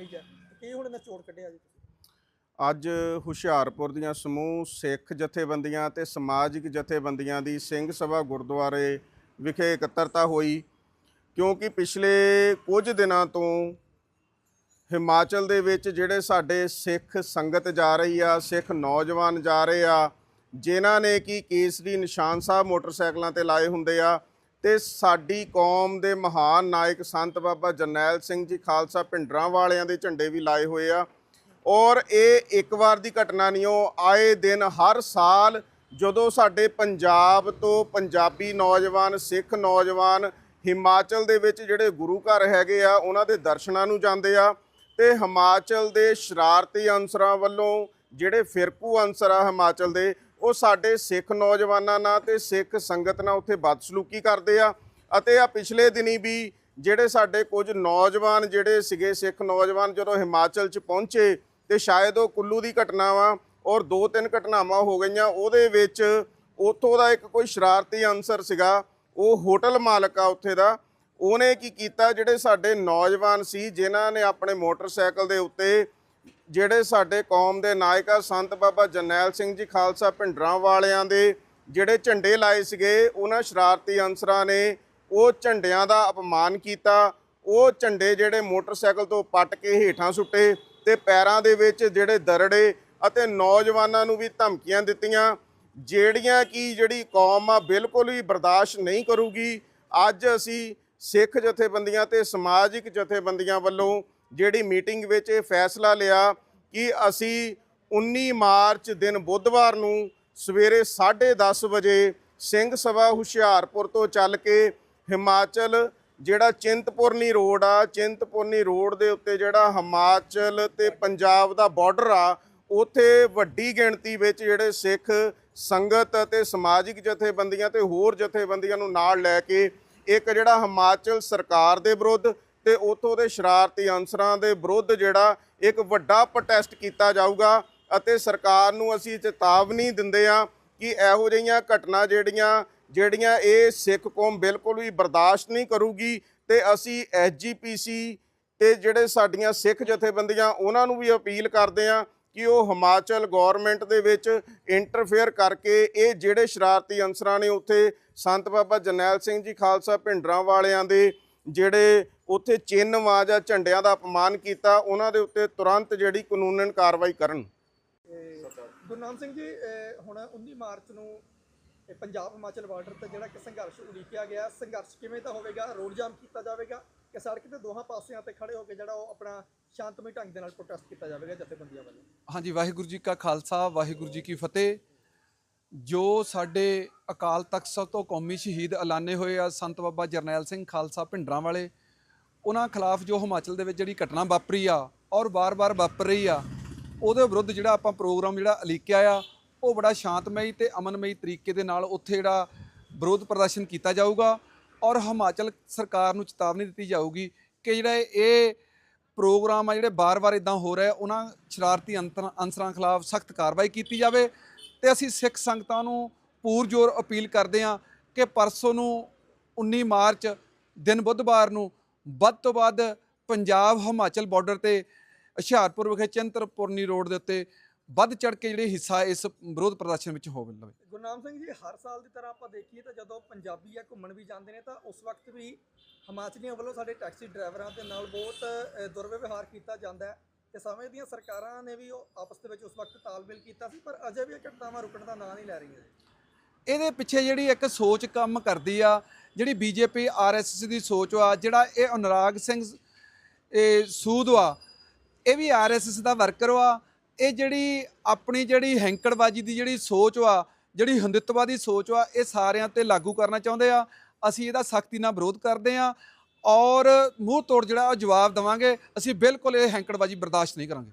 ਗਈ ਹੈ। ਕੀ ਹੁਣ ਇਹਨਾਂ ਕੱਢਿਆ ਜੀ ਤੁਸੀਂ? ਅੱਜ ਹੁਸ਼ਿਆਰਪੁਰ ਦੀਆਂ ਸਮੂਹ ਸਿੱਖ ਜਥੇਬੰਦੀਆਂ ਤੇ ਸਮਾਜਿਕ ਜਥੇਬੰਦੀਆਂ ਦੀ ਸਿੰਘ ਸਭਾ ਗੁਰਦੁਆਰੇ ਵਿਖੇ ਇਕੱਤਰਤਾ ਹੋਈ, ਕਿਉਂਕਿ ਪਿਛਲੇ ਕੁਝ ਦਿਨਾਂ ਤੋਂ ਹਿਮਾਚਲ ਦੇ ਵਿੱਚ ਜਿਹੜੇ ਸਾਡੇ ਸਿੱਖ ਸੰਗਤ ਜਾ ਰਹੀ ਆ, ਸਿੱਖ ਨੌਜਵਾਨ ਜਾ ਰਹੇ ਆ, ਜਿਨ੍ਹਾਂ ਨੇ ਕਿ ਕੇਸਰੀ ਨਿਸ਼ਾਨ ਸਾਹਿਬ ਮੋਟਰਸਾਈਕਲਾਂ ਤੇ ਲਾਏ ਹੁੰਦੇ ਆ ਤੇ ਸਾਡੀ ਕੌਮ ਦੇ ਮਹਾਨ ਨਾਇਕ ਸੰਤ ਬਾਬਾ ਜਰਨੈਲ ਸਿੰਘ ਜੀ ਖਾਲਸਾ ਭਿੰਡਰਾਂ ਵਾਲਿਆਂ ਦੇ ਝੰਡੇ ਵੀ ਲਾਏ ਹੋਏ ਆ। ਔਰ ਇਹ ਇੱਕ ਵਾਰ ਦੀ ਘਟਨਾ ਨਹੀਂ, ਉਹ ਆਏ ਦਿਨ ਹਰ ਸਾਲ ਜਦੋਂ ਸਾਡੇ ਪੰਜਾਬ ਤੋਂ ਪੰਜਾਬੀ ਨੌਜਵਾਨ, ਸਿੱਖ ਨੌਜਵਾਨ ਹਿਮਾਚਲ ਦੇ ਵਿੱਚ ਜਿਹੜੇ ਗੁਰੂ ਘਰ ਹੈਗੇ ਆ, ਉਹਨਾਂ ਦੇ ਦਰਸ਼ਨਾਂ ਨੂੰ ਜਾਂਦੇ ਆ ਤੇ ਹਿਮਾਚਲ ਦੇ ਸ਼ਰਾਰਤੀ ਅਨਸਰਾਂ ਵੱਲੋਂ ਜਿਹੜੇ ਫਿਰਕੂ ਅਨਸਰ ਆ ਹਿਮਾਚਲ ਦੇ ਉਹ ਸਾਡੇ ਸਿੱਖ ਨੌਜਵਾਨਾਂ ਨਾਲ ਤੇ ਸਿੱਖ ਸੰਗਤ ਨਾਲ ਉੱਥੇ ਬਦਸਲੂਕੀ ਕਰਦੇ ਆ ਅਤੇ ਆ ਪਿਛਲੇ ਦਿਨੀ ਵੀ ਜਿਹੜੇ ਸਾਡੇ ਕੁਝ ਨੌਜਵਾਨ ਜਿਹੜੇ ਸੀਗੇ ਸਿੱਖ ਨੌਜਵਾਨ ਜਦੋਂ ਹਿਮਾਚਲ 'ਚ ਪਹੁੰਚੇ ਤੇ ਸ਼ਾਇਦ ਉਹ ਕੁੱਲੂ ਦੀ ਘਟਨਾ ਵਾ ਔਰ ਦੋ ਤਿੰਨ ਘਟਨਾਵਾਂ ਹੋ ਗਈਆਂ, ਉਹਦੇ ਵਿੱਚ ਉੱਥੋਂ ਦਾ ਇੱਕ ਕੋਈ ਸ਼ਰਾਰਤੀ ਅਨਸਰ ਸੀਗਾ, ਉਹ ਹੋਟਲ ਮਾਲਕ ਆ ਉੱਥੇ ਦਾ, ਉਹਨੇ ਕੀ ਕੀਤਾ ਜਿਹੜੇ ਸਾਡੇ ਨੌਜਵਾਨ ਸੀ, ਜਿਨ੍ਹਾਂ ਨੇ ਆਪਣੇ ਮੋਟਰਸਾਈਕਲ ਦੇ ਉੱਤੇ ਜਿਹੜੇ ਸਾਡੇ ਕੌਮ ਦੇ ਨਾਇਕ ਆ, ਸੰਤ ਬਾਬਾ ਜਰਨੈਲ ਸਿੰਘ ਜੀ ਖਾਲਸਾ ਭਿੰਡਰਾਂ ਵਾਲਿਆਂ ਦੇ ਜਿਹੜੇ ਝੰਡੇ ਲਾਏ ਸੀਗੇ, ਉਹਨਾਂ ਸ਼ਰਾਰਤੀ ਅਨਸਰਾਂ ਨੇ ਉਹ ਝੰਡਿਆਂ ਦਾ ਅਪਮਾਨ ਕੀਤਾ। ਉਹ ਝੰਡੇ ਜਿਹੜੇ ਮੋਟਰਸਾਈਕਲ ਤੋਂ ਪੱਟ ਕੇ ਹੇਠਾਂ ਸੁੱਟੇ ਤੇ ਪੈਰਾਂ ਦੇ ਵਿੱਚ ਜਿਹੜੇ ਦਰੜੇ ਅਤੇ ਨੌਜਵਾਨਾਂ ਨੂੰ ਵੀ ਧਮਕੀਆਂ ਦਿੱਤੀਆਂ। ਜਿਹੜੀਆਂ ਕਿ ਜਿਹੜੀ ਕੌਮ ਆ, ਬਿਲਕੁਲ ਵੀ ਬਰਦਾਸ਼ਤ ਨਹੀਂ ਕਰੂਗੀ। ਅੱਜ ਅਸੀਂ ਸਿੱਖ ਜਥੇਬੰਦੀਆਂ ਤੇ ਸਮਾਜਿਕ ਜਥੇਬੰਦੀਆਂ ਵੱਲੋਂ ਜਿਹੜੀ ਮੀਟਿੰਗ ਵਿੱਚ ਇਹ ਫੈਸਲਾ ਲਿਆ ਕਿ ਅਸੀਂ 19 ਮਾਰਚ ਦਿਨ ਬੁੱਧਵਾਰ ਨੂੰ ਸਵੇਰੇ 10:30 ਵਜੇ ਸਿੰਘ ਸਭਾ ਹੁਸ਼ਿਆਰਪੁਰ ਤੋਂ ਚੱਲ ਕੇ ਹਿਮਾਚਲ, ਜਿਹੜਾ ਚਿੰਤਪੁਰਨੀ ਰੋਡ ਆ, ਚਿੰਤਪੁਰਨੀ ਰੋਡ ਦੇ ਉੱਤੇ ਜਿਹੜਾ ਹਿਮਾਚਲ ਤੇ ਪੰਜਾਬ ਦਾ ਬਾਰਡਰ ਆ, ਉਥੇ ਵੱਡੀ ਗਿਣਤੀ ਵਿੱਚ ਜਿਹੜੇ ਸਿੱਖ ਸੰਗਤ ਅਤੇ ਸਮਾਜਿਕ ਜਥੇਬੰਦੀਆਂ ਤੇ ਹੋਰ ਜਥੇਬੰਦੀਆਂ ਨੂੰ ਨਾਲ ਲੈ ਕੇ ਇੱਕ ਜਿਹੜਾ ਹਿਮਾਚਲ ਸਰਕਾਰ ਦੇ ਵਿਰੁੱਧ ਤੇ ਉਥੋਂ ਦੇ ਸ਼ਰਾਰਤੀ ਅਨਸਰਾਂ ਦੇ ਵਿਰੁੱਧ ਜਿਹੜਾ ਇੱਕ ਵੱਡਾ ਪ੍ਰੋਟੈਸਟ ਕੀਤਾ ਜਾਊਗਾ ਅਤੇ ਸਰਕਾਰ ਨੂੰ ਅਸੀਂ ਚੇਤਾਵਨੀ ਦਿੰਦੇ ਆ ਕਿ ਇਹੋ ਜਿਹੀਆਂ ਘਟਨਾ ਜਿਹੜੀਆਂ ਜਿਹੜੀਆਂ ਇਹ ਸਿੱਖ ਕੌਮ ਬਿਲਕੁਲ ਵੀ ਬਰਦਾਸ਼ਤ ਨਹੀਂ ਕਰੂਗੀ ਤੇ ਅਸੀਂ ਐਸਜੀਪੀਸੀ ਤੇ ਜਿਹੜੇ ਸਾਡੀਆਂ ਸਿੱਖ ਜਥੇਬੰਦੀਆਂ ਉਹਨਾਂ ਨੂੰ ਵੀ ਅਪੀਲ ਕਰਦੇ ਆ ਕਿ ਉਹ ਹਿਮਾਚਲ ਗਵਰਨਮੈਂਟ ਦੇ ਵਿੱਚ ਇੰਟਰਫੇਅਰ ਕਰਕੇ ਇਹ ਜਿਹੜੇ ਸ਼ਰਾਰਤੀ ਅਨਸਰਾਂ ਨੇ ਉੱਥੇ ਸੰਤ ਬਾਬਾ ਜਰਨੈਲ ਸਿੰਘ ਜੀ ਖਾਲਸਾ ਭਿੰਡਰਾਂ ਵਾਲਿਆਂ ਦੇ ਜਿਹੜੇ ਉੱਥੇ ਚਿੰਨ੍ਹ ਵਾਂ ਜਾਂ ਝੰਡਿਆਂ ਦਾ ਅਪਮਾਨ ਕੀਤਾ ਉਹਨਾਂ ਦੇ ਉੱਤੇ ਤੁਰੰਤ ਜਿਹੜੀ ਕਾਨੂੰਨਨ ਕਾਰਵਾਈ ਕਰਨ। ਗੁਰਨਾਮ ਸਿੰਘ ਜੀ ਹੁਣ 19 ਮਾਰਚ ਨੂੰ ਪੰਜਾਬ ਹਿਮਾਚਲ ਬਾਰਡਰ ਤੇ ਜਿਹੜਾ ਕਿ ਸੰਘਰਸ਼ ਉਲੀਕਿਆ ਗਿਆ ਸੰਘਰਸ਼ ਕਿਵੇਂ ਤਾਂ ਹੋਵੇਗਾ ਰੋਡ ਜਾਮ ਕੀਤਾ ਜਾਵੇਗਾ ਕਿ ਸੜਕ ਤੇ ਦੋਹਾਂ ਪਾਸਿਆਂ ਤੇ ਖੜੇ ਹੋ ਕੇ ਜਿਹੜਾ ਉਹ ਆਪਣਾ ਸ਼ਾਂਤਮਈ ਢੰਗ ਦੇ ਨਾਲ ਪ੍ਰੋਟੈਸਟ ਕੀਤਾ ਜਾਵੇਗਾ ਜਥੇਬੰਦੀਆਂ ਵੱਲੋਂ? ਹਾਂਜੀ ਵਾਹਿਗੁਰੂ ਜੀ ਕਾ ਖਾਲਸਾ ਵਾਹਿਗੁਰੂ ਜੀ ਕੀ ਫਤਿਹ। ਜੋ ਸਾਡੇ ਅਕਾਲ ਤਖਤ ਸਾਹਿਬ ਤੋਂ ਕੌਮੀ ਸ਼ਹੀਦ ਐਲਾਨੇ ਹੋਏ ਆ ਸੰਤ ਬਾਬਾ ਜਰਨੈਲ ਸਿੰਘ ਖਾਲਸਾ ਭਿੰਡਰਾਂ ਵਾਲੇ ਉਹਨਾਂ ਖਿਲਾਫ ਜੋ ਹਿਮਾਚਲ ਦੇ ਵਿੱਚ ਜਿਹੜੀ ਘਟਨਾ ਵਾਪਰੀ ਆ ਔਰ ਵਾਰ ਵਾਰ ਵਾਪਰ ਰਹੀ ਆ, ਉਹਦੇ ਵਿਰੁੱਧ ਜਿਹੜਾ ਆਪਾਂ ਪ੍ਰੋਗਰਾਮ ਜਿਹੜਾ ਅਲੀਕਿਆ ਆ, ਉਹ ਬੜਾ ਸ਼ਾਂਤਮਈ ਤੇ ਅਮਨਮਈ ਤਰੀਕੇ ਦੇ ਨਾਲ ਉੱਥੇ ਜਿਹੜਾ ਵਿਰੋਧ ਪ੍ਰਦਰਸ਼ਨ ਕੀਤਾ ਜਾਊਗਾ ਔਰ ਹਿਮਾਚਲ ਸਰਕਾਰ ਨੂੰ ਚੇਤਾਵਨੀ ਦਿੱਤੀ ਜਾਊਗੀ ਕਿ ਜਿਹੜਾ ਇਹ ਪ੍ਰੋਗਰਾਮ ਆ, ਜਿਹੜੇ ਬਾਰ-ਬਾਰ ਇਦਾਂ ਹੋ ਰਿਹਾ ਉਹਨਾਂ ਸ਼ਰਾਰਤੀ ਅੰਤਰ- ਅਨਸਰਾਂ ਖਿਲਾਫ ਸਖਤ ਕਾਰਵਾਈ ਕੀਤੀ ਜਾਵੇ ਤੇ ਅਸੀਂ ਸਿੱਖ ਸੰਗਤਾਂ ਨੂੰ ਪੂਰਜੋਰ ਅਪੀਲ ਕਰਦੇ ਹਾਂ ਕਿ ਪਰਸੋਂ ਨੂੰ 19 ਮਾਰਚ, ਦਿਨ ਬੁੱਧਵਾਰ ਨੂੰ ਵੱਧ ਤੋਂ ਵੱਧ ਪੰਜਾਬ ਹਿਮਾਚਲ ਬਾਰਡਰ ਤੇ ਹੁਸ਼ਿਆਰਪੁਰ ਵਿਖੇ ਚੰਤਰਪੁਰਨੀ ਰੋਡ ਦੇ ਉੱਤੇ ਵੱਧ ਚੜ ਕੇ ਜਿਹੜੇ ਹਿੱਸਾ ਇਸ ਵਿਰੋਧ ਪ੍ਰਦਰਸ਼ਨ ਵਿੱਚ ਹੋਵੇ ਲਵੇ। ਗੁਰਨਾਮ ਸਿੰਘ ਜੀ ਹਰ ਸਾਲ ਦੀ ਤਰ੍ਹਾਂ ਆਪਾਂ ਦੇਖੀਏ ਤਾਂ ਜਦੋਂ ਪੰਜਾਬੀ ਆ ਘੁੰਮਣ ਵੀ ਜਾਂਦੇ ਨੇ ਤਾਂ ਉਸ ਵਕਤ ਵੀ ਹਿਮਾਚਲੀਆਂ ਵੱਲੋਂ ਸਾਡੇ ਟੈਕਸੀ ਡਰਾਈਵਰਾਂ ਦੇ ਨਾਲ ਬਹੁਤ ਦੁਰਵਿਵਹਾਰ ਕੀਤਾ ਜਾਂਦਾ ਹੈ ਤੇ ਸਮੇਂ ਦੀਆਂ ਸਰਕਾਰਾਂ ਨੇ ਵੀ ਉਹ ਆਪਸ ਦੇ ਵਿੱਚ ਉਸ ਵਕਤ ਤਾਲਮੇਲ ਕੀਤਾ ਸੀ ਪਰ ਅਜੇ ਵੀ ਇਹ ਘਟਨਾਵਾਂ ਰੁਕਣ ਦਾ ਨਾਂ ਨਹੀਂ ਲੈ ਰਹੀਆਂ। ਇਹਦੇ ਪਿੱਛੇ ਜਿਹੜੀ ਇੱਕ ਸੋਚ ਕੰਮ ਕਰਦੀ ਆ ਜਿਹੜੀ ਬੀਜੇਪੀ ਆਰਐਸਐਸ ਦੀ ਸੋਚ ਆ, ਜਿਹੜਾ ਇਹ ਅਨੁਰਾਗ ਸਿੰਘ ਇਹ ਸੂਦ ਆ ਇਹ ਵੀ ਆਰਐਸਐਸ ਦਾ ਵਰਕਰ ਵਾ। ਇਹ ਜਿਹੜੀ ਆਪਣੀ ਜਿਹੜੀ ਹੈਂਕੜਬਾਜੀ ਦੀ ਜਿਹੜੀ ਸੋਚ ਵਾ, ਜਿਹੜੀ ਹਿੰਦੁੱਤਵਾਦੀ ਸੋਚ ਵਾ, ਇਹ ਸਾਰਿਆਂ ਤੇ ਲਾਗੂ ਕਰਨਾ ਚਾਹੁੰਦੇ ਆ। ਅਸੀਂ ਇਹਦਾ ਸਖਤੀ ਨਾਲ ਵਿਰੋਧ ਕਰਦੇ ਆ ਔਰ ਮੂੰਹ ਤੋੜ ਜਿਹੜਾ ਉਹ ਜਵਾਬ ਦੇਵਾਂਗੇ। ਅਸੀਂ ਬਿਲਕੁਲ ਇਹ ਹੈਂਕੜਬਾਜੀ ਬਰਦਾਸ਼ਤ ਨਹੀਂ ਕਰਾਂਗੇ।